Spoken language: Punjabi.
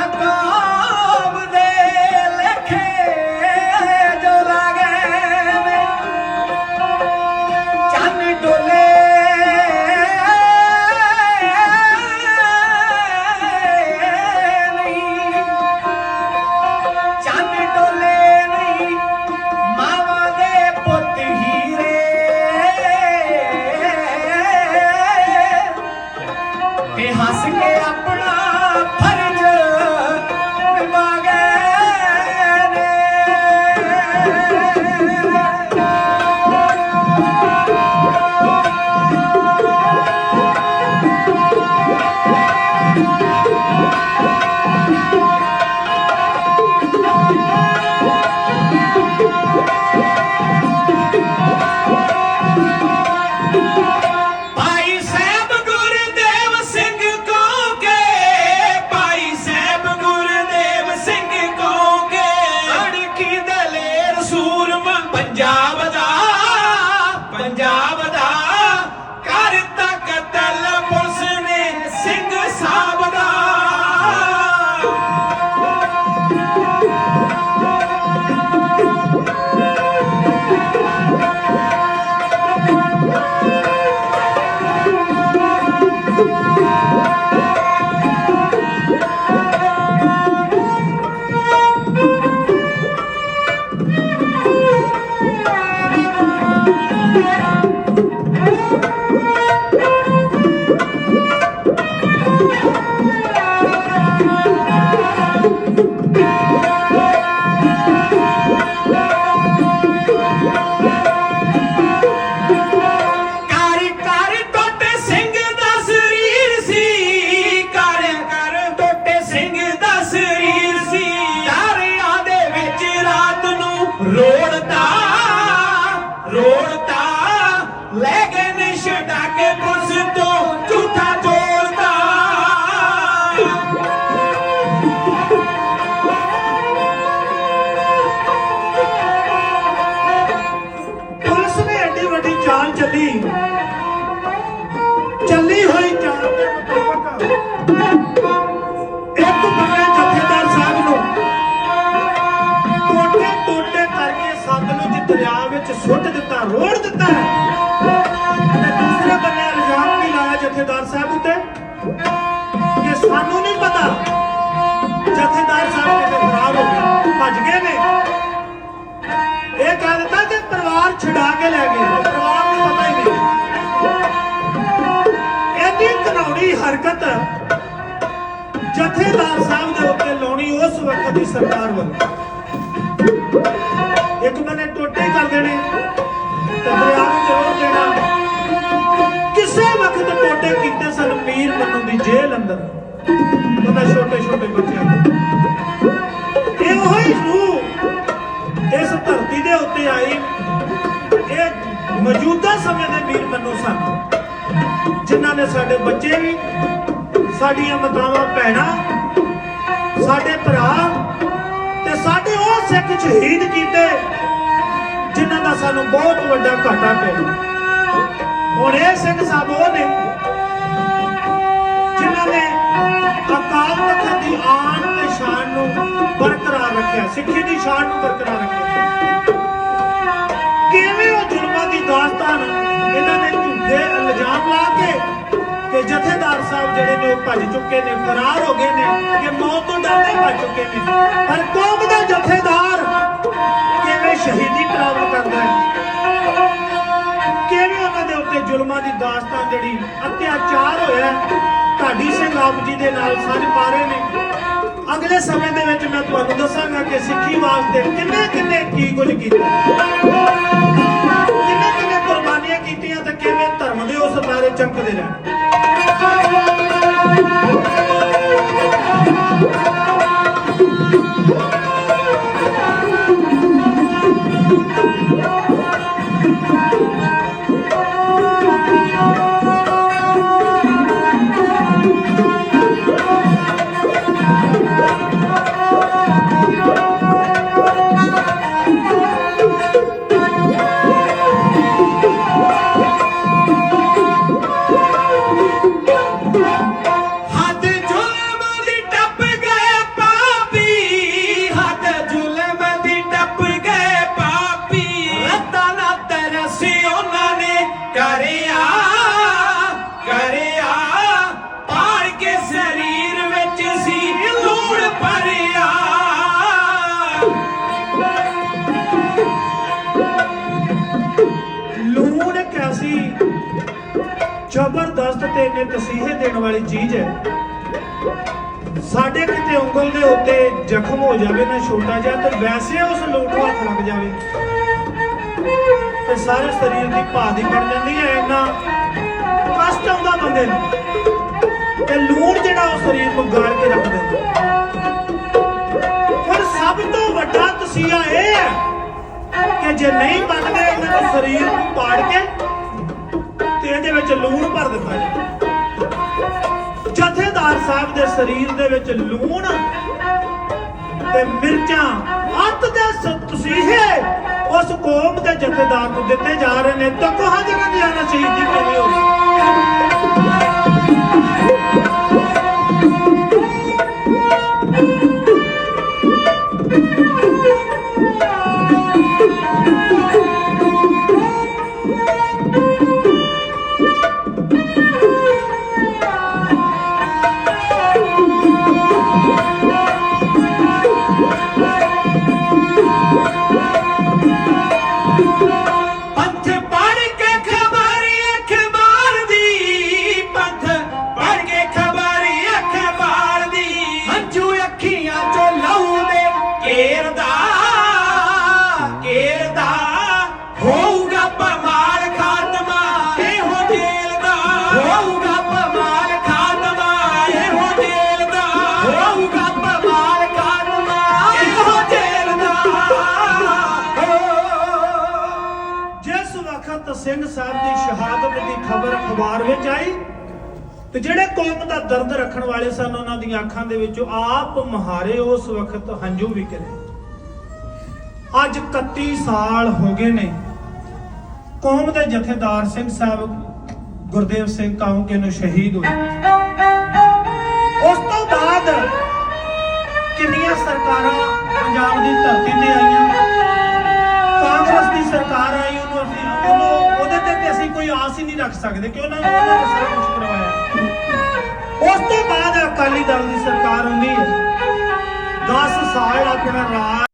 ਨਾ ਵਿੱਚ ਸੁੱਟ ਦਿੱਤਾ, ਰੋੜ ਦਿੱਤਾ ਤੇ ਦੂਸਰੇ ਬੰਨੇ ਇਲਜ਼ਾਮ ਵੀ ਲਾਇਆ ਜਥੇਦਾਰ ਸਾਹਿਬ ਉੱਤੇ। ਕਿ ਸਾਨੂੰ ਨਹੀਂ ਪਤਾ ਜਥੇਦਾਰ ਸਾਹਿਬ ਕਿਤੇ ਫਰਾਰ ਹੋ ਗਏ, ਭੱਜ ਗਏ ਨੇ। ਇਹ ਕਹਿ ਦਿੱਤਾ ਕਿ ਪਰਿਵਾਰ ਛਡਾ ਕੇ ਲੈ ਗਏ ਪਰਿਵਾਰ ਨੂੰ ਪਤਾ ਹੀ ਨਹੀਂ। ਇਹਦੀ ਘਨੌਣੀ ਹਰਕਤ ਜਥੇਦਾਰ ਸਾਹਿਬ ਦੇ ਉੱਤੇ ਲਾਉਣੀ ਉਸ ਵਕਤ ਦੀ ਸਰਕਾਰ ਵੱਲੋਂ। ਇੱਕ ਬੰਨੇ ਜੇਲ੍ਹ ਅੰਦਰ ਉਹਦਾ ਛੋਟੇ ਛੋਟੇ ਬੱਚਿਆਂ ਨੂੰ। ਇਹ ਉਹੀ ਰੂਹ ਇਸ ਧਰਤੀ ਦੇ ਉੱਤੇ ਆਈ। ਇਹ ਮੌਜੂਦਾ ਸਮੇਂ ਦੇ ਵੀਰ ਮੰਨੂ ਸਨ, ਜਿਨ੍ਹਾਂ ਨੇ ਸਾਡੇ ਬੱਚੇ ਵੀ, ਸਾਡੀਆਂ ਮਾਤਾਵਾਂ, ਭੈਣਾਂ, ਸਾਡੇ ਭਰਾ ਤੇ ਸਾਡੇ ਉਹ ਸਿੱਖ ਸ਼ਹੀਦ ਕੀਤੇ, ਜਿਨ੍ਹਾਂ ਦਾ ਸਾਨੂੰ ਬਹੁਤ ਵੱਡਾ ਘਾਟਾ ਪਿਆ। ਹੁਣ ਇਹ ਸਿੰਘ ਸਾਹਿਬ ਉਹ ਨੇ ਅਕਾਲ ਤਖਤ ਦੀ ਆਨ ਤੇ ਸ਼ਾਨ ਨੂੰ ਬਰਕਰਾਰ ਰੱਖਿਆ, ਸਿੱਖੀ ਦੀ ਸ਼ਾਨ ਨੂੰ ਬਰਕਰਾਰ ਰੱਖਿਆ। ਕਿਵੇਂ ਉਹ ਜ਼ੁਲਮਾਂ ਦੀ ਦਾਸਤਾਨ ਇਹਨਾਂ ਨੇ ਝੂਠੇ ਇਲਜ਼ਾਮ ਲਾ ਕੇ ਕਿ ਜਥੇਦਾਰ ਸਾਹਿਬ ਜਿਹੜੇ ਨੇ ਉਹ ਭੱਜ ਚੁੱਕੇ ਨੇ, ਫਰਾਰ ਹੋ ਗਏ ਨੇ, ਕਿ ਮੌਤ ਤੋਂ ਡਰਦੇ ਭੱਜ ਚੁੱਕੇ ਨੇ। ਪਰ ਕੌਮ ਦਾ ਜਥੇਦਾਰ ਦੀ ਦਾਸਤਾਨ ਜਿਹੜੀ ਅਤਿਆਚਾਰ ਹੋਇਆ ਢਾਡੀ ਸਿੰਘ ਆਪ ਜੀ ਦੇ ਨਾਲ ਸਾਂਝ ਪਾ ਰਹੇ ਨੇ। ਅਗਲੇ ਸਮੇਂ ਦੇ ਵਿੱਚ ਮੈਂ ਤੁਹਾਨੂੰ ਦੱਸਾਂਗਾ ਕਿ ਸਿੱਖੀ ਵਾਸਤੇ ਕਿੰਨੇ ਕਿੰਨੇ ਕੀ ਕੁਝ ਕੀਤਾ। ਕਿੰਨੇ ਕਿੰਨੇ ਕੁਰਬਾਨੀਆਂ ਕੀਤੀਆਂ ਤੇ ਕਿਵੇਂ ਧਰਮ ਦੇ ਉਸ ਬਾਰੇ ਚਮਕਦੇ ਰਹੇ। ਜ਼ਬਰਦਸਤ ਤੇ ਇੰਨੇ ਤਸੀਹੇ ਦੇਣ ਵਾਲੀ ਚੀਜ਼ ਹੈ। ਸਾਡੇ ਕਿਤੇ ਉਂਗਲ ਦੇ ਉੱਤੇ ਜ਼ਖਮ ਹੋ ਜਾਵੇ, ਨਾ ਛੋਟਾ ਜਿਹਾ, ਤੇ ਵੈਸੇ ਉਸ ਲੋਟ ਨੂੰ ਹੱਥ ਜਾਵੇ। ਤੇ ਸਾਰੇ ਸਰੀਰ ਦੀ ਭਾਦੀ ਬਣ ਜਾਂਦੀ ਹੈ, ਇੰਨਾ ਕਸ਼ਟ ਆਉਂਦਾ ਬੰਦੇ ਨੂੰ। ਤੇ ਲੂਣ ਜਿਹੜਾ ਉਹ ਸਰੀਰ ਨੂੰ ਗਾਲ ਕੇ ਰੱਖ ਦਿੰਦਾ। ਪਰ ਸਭ ਤੋਂ ਵੱਡਾ ਤਸੀਹਾ ਇਹ ਹੈ ਕਿ ਜੇ ਨਹੀਂ ਮੰਨਦੇ ਉਹਨਾਂ ਨੂੰ ਸਰੀਰ ਨੂੰ ਪਾੜ ਕੇ ਤੇ ਵਿੱਚ ਲੂਣ ਭਰ ਦਿੱਤਾ ਜਾਵੇ ਜਥੇਦਾਰ ਸਾਹਿਬ ਦੇ ਸਰੀਰ ਦੇ ਵਿੱਚ ਲੂਣ ਤੇ ਮਿਰਚਾਂ, ਅੱਤ ਦੇ ਸ- ਉਸ ਕੌਮ ਦੇ ਜਥੇਦਾਰ ਨੂੰ ਦਿੱਤੇ ਜਾ ਰਹੇ ਨੇ। ਤਾਂ ਕਹਾਂ ਜਗ੍ਹਾ ਦੀ ਆਣਾ ਸ਼ਹੀਦੀ ਕਿਵੇਂ ਹੋ ਪੰਥ ਜਿਸ ਸਿੰਘ ਸਾਹਿਬ ਦੀ ਸ਼ਹਾਦਤ ਦੀ ਖਬਰ ਅਖਬਾਰ ਵਿੱਚ ਆਈ ਤੇ ਜਿਹੜੇ ਕੌਮ ਦਾ ਦਰਦ ਰੱਖਣ ਵਾਲੇ ਸਨ, ਉਹਨਾਂ ਦੀਆਂ ਅੱਖਾਂ ਦੇ ਵਿੱਚੋਂ ਆਪ ਮਹਾਰੇ ਉਸ ਵਕਤ ਹੰਝੂ ਵਿਕਰੇ ਅੱਜ 31 ਸਾਲ ਹੋ ਗਏ ਨੇ। ਕੌਮ ਦੇ ਜਥੇਦਾਰ ਸਿੰਘ ਸਾਹਿਬ ਗੁਰਦੇਵ ਸਿੰਘ ਕਾਉਂਕੇ ਨੂੰ ਸ਼ਹੀਦ ਹੋਏ। ਉਸ ਤੋਂ ਬਾਅਦ ਕਿੰਨੀਆਂ ਸਰਕਾਰਾਂ ਪੰਜਾਬ ਦੀ ਧਰਤੀ ਤੇ ਆਈਆਂ? ਕੋਈ ਆਸ ਹੀ ਨਹੀਂ ਰੱਖ ਸਕਦੇ ਕਿ ਉਹਨਾਂ ਨੇ ਉਹਨਾਂ ਨੇ ਸਾਰਾ ਕੁਝ ਕਰਵਾਇਆ। ਉਸ ਤੋਂ ਬਾਅਦ ਅਕਾਲੀ ਦਲ ਦੀ ਸਰਕਾਰ ਹੁੰਦੀ ਹੈ। 10 ਸਾਲ ਆਪਣਾ ਰਾਜ